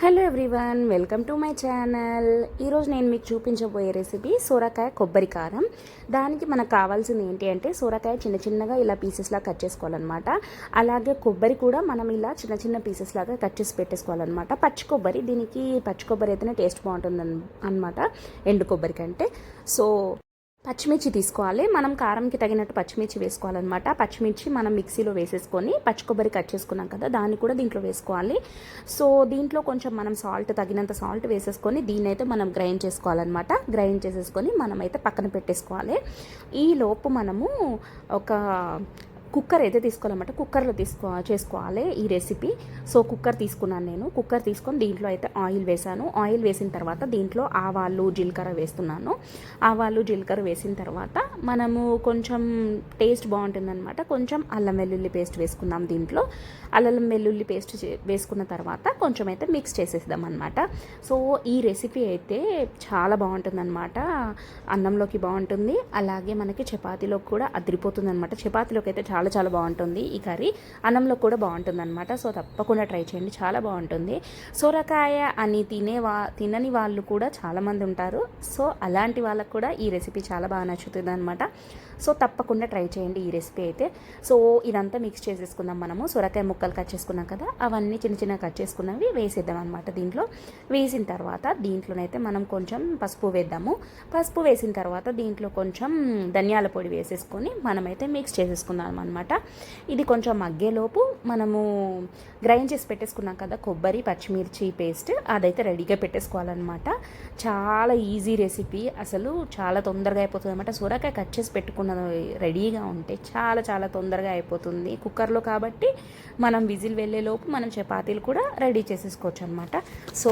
Hello everyone welcome to my channel ఈరోజు నేను మీకు చూపించబోయే రెసిపీ సొరకాయ కొబ్బరి కారం. దానికి మనకు కావాల్సింది ఏంటి అంటే సొరకాయ చిన్న చిన్నగా ఇలా పీసెస్లా కట్ చేసుకోవాలన్నమాట. అలాగే కొబ్బరి కూడా మనం ఇలా చిన్న చిన్న పీసెస్ లాగా కట్ చేసి పెట్టేసుకోవాలన్నమాట. పచ్చి కొబ్బరి దీనికి పచ్చి కొబ్బరి అయితేనే టేస్ట్ బాగుంటుంది అనమాట ఎండు కొబ్బరి కంటే. సో పచ్చిమిర్చి తీసుకోవాలి. మనం కారంకి తగినట్టు పచ్చిమిర్చి వేసుకోవాలన్నమాట. పచ్చిమిర్చి మనం మిక్సీలో వేసేసుకొని పచ్చి కొబ్బరి కట్ చేసుకున్నాం కదా దాన్ని కూడా దీంట్లో వేసుకోవాలి. సో దీంట్లో కొంచెం మనం సాల్ట్ తగినంత సాల్ట్ వేసేసుకొని దీన్ని అయితే మనం గ్రైండ్ చేసుకోవాలన్నమాట. గ్రైండ్ చేసేసుకొని మనమైతే పక్కన పెట్టేసుకోవాలి. ఈ లోపు మనము ఒక కుక్కర్ అయితే తీసుకోవాలన్నమాట? కుక్కర్లో తీసుకో చేసుకోవాలి ఈ రెసిపీ. సో కుక్కర్ తీసుకున్నాను నేను. కుక్కర్ తీసుకొని దీంట్లో అయితే ఆయిల్ వేసాను ఆయిల్ వేసిన తర్వాత దీంట్లో ఆవాలు జీలకర్ర వేస్తున్నాను. ఆవాలు జీలకర్ర వేసిన తర్వాత మనము కొంచెం టేస్ట్ బాగుంటుందన్నమాట. కొంచెం అల్లం వెల్లుల్లి పేస్ట్ వేసుకుందాం దీంట్లో. అల్లం వెల్లుల్లి పేస్ట్ వేసుకున్న తర్వాత కొంచెం అయితే మిక్స్ చేసేద్దాం అనమాట సో ఈ రెసిపీ అయితే చాలా బాగుంటుందన్నమాట. అన్నంలోకి బాగుంటుంది. అలాగే మనకి చపాతీలోకి కూడా అదిరిపోతుంది అనమాట చపాతీలోకి అయితే చాలా చాలా బాగుంటుంది. ఈ కర్రీ అన్నంలో కూడా బాగుంటుంది అనమాట సో తప్పకుండా ట్రై చేయండి. చాలా బాగుంటుంది. సొరకాయ అని తినే వా తినని వాళ్ళు కూడా చాలామంది ఉంటారు. సో అలాంటి వాళ్ళకు కూడా ఈ రెసిపీ చాలా బాగా నచ్చుతుంది అనమాట సో తప్పకుండా ట్రై చేయండి ఈ రెసిపీ అయితే. సో ఇదంతా మిక్స్ చేసేసుకుందాం మనము. సొరకాయ ముక్కలు కట్ చేసుకున్నాం కదా అవన్నీ చిన్న చిన్న కట్ చేసుకున్నవి వేసేద్దాం అనమాట దీంట్లో. వేసిన తర్వాత దీంట్లోనైతే మనం కొంచెం పసుపు వేద్దాము. పసుపు వేసిన తర్వాత దీంట్లో కొంచెం ధనియాల పొడి వేసేసుకొని మనమైతే మిక్స్ చేసేసుకుందాం అనమాట ఇది కొంచెం మగ్గేలోపు మనము గ్రైండ్ చేసి పెట్టేసుకున్నాం కదా కొబ్బరి పచ్చిమిర్చి పేస్ట్ అదైతే రెడీగా పెట్టేసుకోవాలన్నమాట. చాలా ఈజీ రెసిపీ. అసలు చాలా తొందరగా అయిపోతుంది అనమాట సొరకాయ కట్ చేసి పెట్టుకున్న రెడీగా ఉంటే చాలా చాలా తొందరగా అయిపోతుంది. కుక్కర్లో కాబట్టి మనం విజిల్ వెళ్ళేలోపు మనం చపాతీలు కూడా రెడీ చేసేసుకోవచ్చు అనమాట సో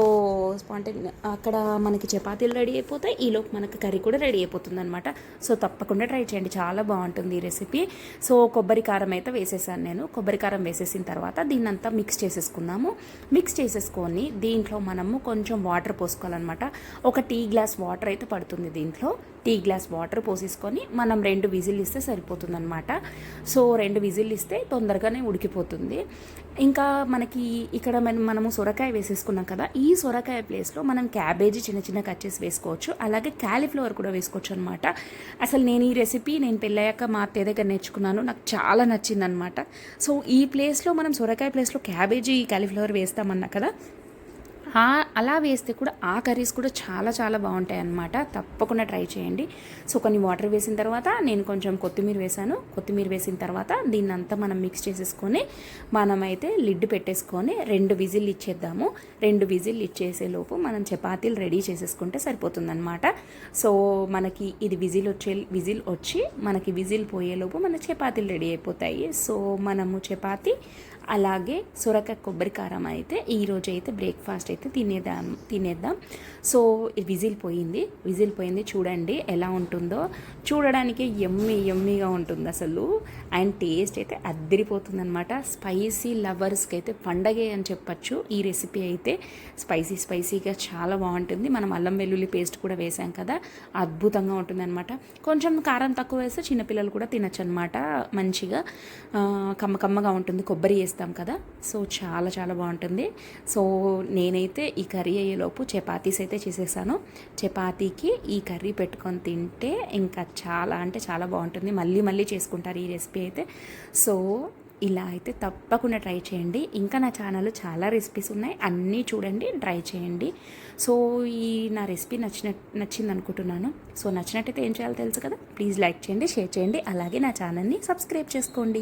స్పాంటే అక్కడ మనకి చపాతీలు రెడీ అయిపోతాయి. ఈలోపు మనకి కర్రీ కూడా రెడీ అయిపోతుంది అనమాట సో తప్పకుండా ట్రై చేయండి. చాలా బాగుంటుంది ఈ రెసిపీ. సో కొబ్బరి కారం అయితే వేసేసాను నేను. కొబ్బరి కారం వేసేసిన తర్వాత దీన్నంతా మిక్స్ చేసేసుకుందాము. మిక్స్ చేసేసుకొని దీంట్లో మనము కొంచెం వాటర్ పోసుకోవాలన్నమాట. ఒక టీ గ్లాస్ వాటర్ అయితే పడుతుంది దీంట్లో. టీ గ్లాస్ వాటర్ పోసేసుకొని మనం రెండు విజిల్ ఇస్తే సరిపోతుందనమాట సో రెండు విజిల్ ఇస్తే తొందరగానే ఉడికిపోతుంది. ఇంకా మనకి ఇక్కడ మనం మనము సొరకాయ వేసేసుకున్నాం కదా ఈ సొరకాయ ప్లేస్లో మనం క్యాబేజీ చిన్న చిన్న కట్ చేసి వేసుకోవచ్చు. అలాగే క్యాలీఫ్లవర్ కూడా వేసుకోవచ్చు అనమాట అసలు నేను ఈ రెసిపీ నేను పెళ్ళయ్యాక మా అత్తయ్య దగ్గర నేర్చుకున్నాను. నాకు చాలా నచ్చిందనమాట సో ఈ ప్లేస్లో మనం సొరకాయ ప్లేస్లో క్యాబేజీ క్యాలీఫ్లవర్ వేస్తామన్నా కదా అలా వేస్తే కూడా ఆ కర్రీస్ కూడా చాలా చాలా బాగుంటాయి అన్నమాట. తప్పకుండా ట్రై చేయండి. సో కొన్ని వాటర్ వేసిన తర్వాత నేను కొంచెం కొత్తిమీర వేసాను కొత్తిమీర వేసిన తర్వాత దీన్ని అంతా మనం మిక్స్ చేసేసుకొని మనమైతే లిడ్ పెట్టేసుకొని రెండు విజిల్ ఇచ్చేద్దాము. రెండు విజిల్ ఇచ్చేసే లోపు మనం చపాతీలు రెడీ చేసేసుకుంటే సరిపోతుందన్నమాట. సో మనకి ఇది విజిల్ వచ్చే విజిల్ వచ్చి మనకి విజిల్ పోయేలోపు మన చపాతీలు రెడీ అయిపోతాయి. సో మనము చపాతీ అలాగే సొరకాయ కొబ్బరి కారం అయితే ఈరోజు అయితే బ్రేక్ఫాస్ట్ అయితే తినేద్దాం తినేద్దాం. సో విజిల్ పోయింది విజిల్ పోయింది చూడండి ఎలా ఉంటుందో. చూడడానికి ఎమ్మి ఎమ్మిగా ఉంటుంది అసలు. అండ్ టేస్ట్ అయితే అద్దరిపోతుంది అనమాట స్పైసీ లవర్స్కి అయితే పండగే అని చెప్పచ్చు. ఈ రెసిపీ అయితే స్పైసీ స్పైసీగా చాలా బాగుంటుంది. మనం అల్లం వెల్లుల్లి పేస్ట్ కూడా వేసాం కదా అద్భుతంగా ఉంటుంది అనమాట కొంచెం కారం తక్కువ వేస్తే చిన్నపిల్లలు కూడా తినచ్చు అనమాట మంచిగా కమ్మ కమ్మగా ఉంటుంది కొబ్బరి వేసి ఇస్తాం కదా. సో చాలా చాలా బాగుంటుంది. సో నేనైతే ఈ కర్రీ అయ్యేలోపు చపాతీస్ అయితే చేసేసాను. చపాతీకి ఈ కర్రీ పెట్టుకొని తింటే ఇంకా చాలా అంటే చాలా బాగుంటుంది. మళ్ళీ మళ్ళీ చేసుకుంటారు ఈ రెసిపీ అయితే. సో ఇలా అయితే తప్పకుండా ట్రై చేయండి. ఇంకా నా ఛానల్లో చాలా రెసిపీస్ ఉన్నాయి. అన్నీ చూడండి ట్రై చేయండి. సో ఈ నా రెసిపీ నచ్చిన నచ్చింది అనుకుంటున్నాను సో నచ్చినట్టయితే ఏం చేయాలో తెలుసు కదా? ప్లీజ్ లైక్ చేయండి షేర్ చేయండి. అలాగే నా ఛానల్ని సబ్స్క్రైబ్ చేసుకోండి.